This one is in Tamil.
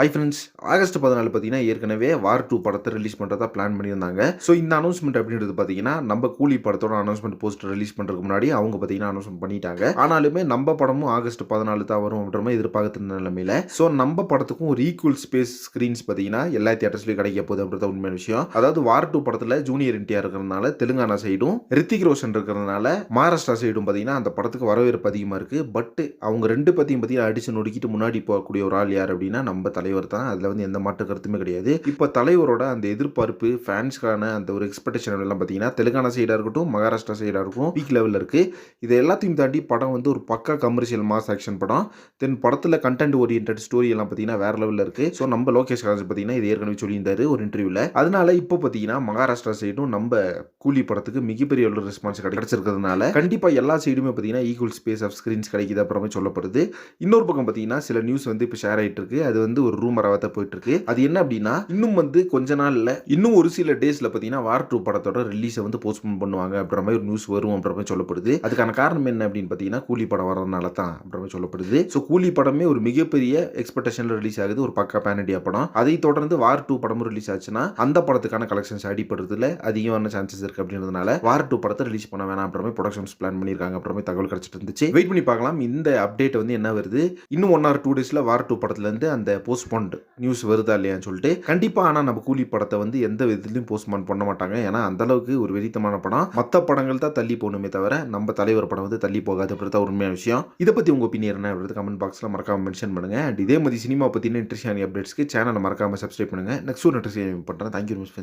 ஹை ஃப்ரெண்ட்ஸ் ஆகஸ்ட் பதினாலு பார்த்தீங்கன்னா ஏற்கனவே வார் டூ படத்தை ரிலீஸ் பண்ணுறதா பிளான் பண்ணியிருந்தாங்க. ஸோ இந்த அனௌன்ஸ்மெண்ட் அப்படின்றது பார்த்தீங்கன்னா நம்ம கூலி படத்தோட அனௌன்ஸ்மெண்ட் போஸ்டர் ரிலீஸ் பண்ணுறதுக்கு முன்னாடி அவங்க பார்த்தீங்கன்னா அனௌன்ஸ்மெண்ட் பண்ணிட்டாங்க. ஆனாலுமே நம்ம படமும் ஆகஸ்ட் பதினாலு தான் வரும் அப்படின்ற மாதிரி எதிர்பார்க்குற நிலமையில. ஸோ நம்ம படத்துக்கும் ஒரு ஈக்குவல் ஸ்பேஸ் ஸ்க்ரீன்ஸ் பார்த்தீங்கன்னா எல்லா தியேட்டர்ஸ்லையும் கிடைக்க போகுது அப்படின்றத உண்மையான விஷயம். அதாவது வார் டூ படத்தில் ஜூனியர் என்டிஆர் இருக்கிறதுனால தெலுங்கானா சைடும் ரித்திக் ரோஷன் இருக்கிறதுனால மகாராஷ்டிரா சைடும் பார்த்தீங்கன்னா அந்த படத்துக்கு வரவேற்பு அதிகமாக இருக்குது பட் அவங்க ரெண்டு பற்றியும் பார்த்தீங்கன்னா அடிச்சு நொடுக்கிட்டு முன்னாடி போகக்கூடிய ஒரு ஆள் யார் அப்படின்னா நம்ம தலைவர் தான். அதில் வந்து எந்த மாற்று கருத்துமே கிடையாது. இப்போ தலைவரோட அந்த எதிர்பார்ப்பு ஃபேன்ஸ்க்கான அந்த ஒரு எக்ஸ்பெக்டேஷன் எல்லாம் பார்த்தீங்கன்னா தெலுங்கானா சைடாக இருக்கட்டும் மகாராஷ்டிரா சைடாக இருக்கட்டும் பீக் லெவலில் இருக்குது இது எல்லாத்தையும் தாண்டி படம் வந்து ஒரு பக்கா கமர்ஷியல் மாஸ் ஆக்ஷன் படம். தென் படத்தில் கண்டென்ட் ஓரியன்ட் ஸ்டோரி எல்லாம் பார்த்தீங்கன்னா வேற லெவலில் இருக்குது ஸோ நம்ம லோகேஷ் ராஜ் பார்த்தீங்கன்னா இது ஏற்கனவே சொல்லியிருந்தாரு ஒரு இன்டர்வியூவில் அதனால இப்போ பார்த்தீங்கன்னா மகாராஷ்டிரா சைடும் நம்ம கூலி படத்துக்கு மிகப்பெரிய ஒரு ரெஸ்பான்ஸ் கிடைச்சிருக்கிறதுனால கண்டிப்பாக எல்லா சைடுமே பார்த்தீங்கன்னா ஈக்குவல் ஸ்பேஸ் ஆஃப் ஸ்க்ரீன்ஸ் கிடைக்குது அப்புறமே சொல்லப்படுது. இன்னொரு பக்கம் பார்த்தீங்கன்னா சில நியூஸ் வந்து இப்போ ஷேர் ஆகிட்டு இருக்கு. அது வந்து ஒரு ரூமராக தான் போயிட்டு இருக்கு அது என்ன அப்படின்னா இன்னும் வந்து கொஞ்ச நாள்ல இன்னும் ஒரு சில டேஸ்ல பார்த்தீங்கன்னா வார் டூ படத்தோட ரிலீஸை வந்து போஸ்ட்போன் பண்ணுவாங்க அப்படின்ற மாதிரி ஒரு நியூஸ் வரும் அப்படின்ற மாதிரி சொல்லப்படுது. அதுக்கான காரணம் என்ன அப்படின்னு பார்த்தீங்கன்னா கூலி படம் வரதுனால தான் அப்படின்ற மாதிரி சொல்லப்படுது. ஸோ கூலி படமே ஒரு மிகப்பெரிய எக்ஸ்பெக்டேஷன்ல ரிலீஸ் ஆகுது. ஒரு பக்கா பேனடியா படம். அதை தொடர்ந்து வார் டூ படமும் ரிலீஸ் ஆச்சுன்னா அந்த படத்துக்கான கலெக்ஷன்ஸ் அடிப்படுறதுல அதிகமான சான்சஸ் இருக்கு அப்படின்றதுனால வார் டூ படத்தை ரிலீஸ் பண்ண வேணாம் அப்புறமே ப்ரொடக்ஷன்ஸ் பிளான் பண்ணியிருக்காங்க அப்புறமே தகவல் கிடைச்சிட்டு இருந்துச்சு. வெயிட் பண்ணி பார்க்கலாம். இந்த அப்டேட் வந்து என்ன வருது? இன்னும் ஒன் ஆர் டூ டேஸ்ல வார் டூ படத்துலேருந்து அந்த போஸ்ட் போஸ்ட்போன்ட் நியூஸ் வருதா இல்லையான்னு சொல்லிட்டு கண்டிப்பாக ஆனால் நம்ம கூலி படத்தை வந்து எந்த விதத்துலையும் போஸ்ட்போன் பண்ண மாட்டாங்க. ஏன்னா அந்த அளவுக்கு ஒரு வெறித்தமான படம். மற்ற படங்கள் தான் தள்ளி போகணுமே தவிர நம்ம தலைவர் படம் வந்து தள்ளி போகாது. அப்படின்றத உண்மையான விஷயம். இதை பற்றி உங்கள் ஒப்பீனியன் என்ன? அப்படின்றது கமெண்ட் பாக்ஸில் மறக்காம மென்ஷன் பண்ணுங்க. அண்ட் இதே மாதிரி சினிமா பற்றின இன்ட்ரெஸ்டான அப்டேட்ஸ்க்கு சேனலை மறக்காம சப்ஸ்கிரைப் பண்ணுங்க. நெக்ஸ்ட் ஒரு இன்ட்ரெஸ்ட் பண்ணுறேன் தேங்க்யூ மிஸ்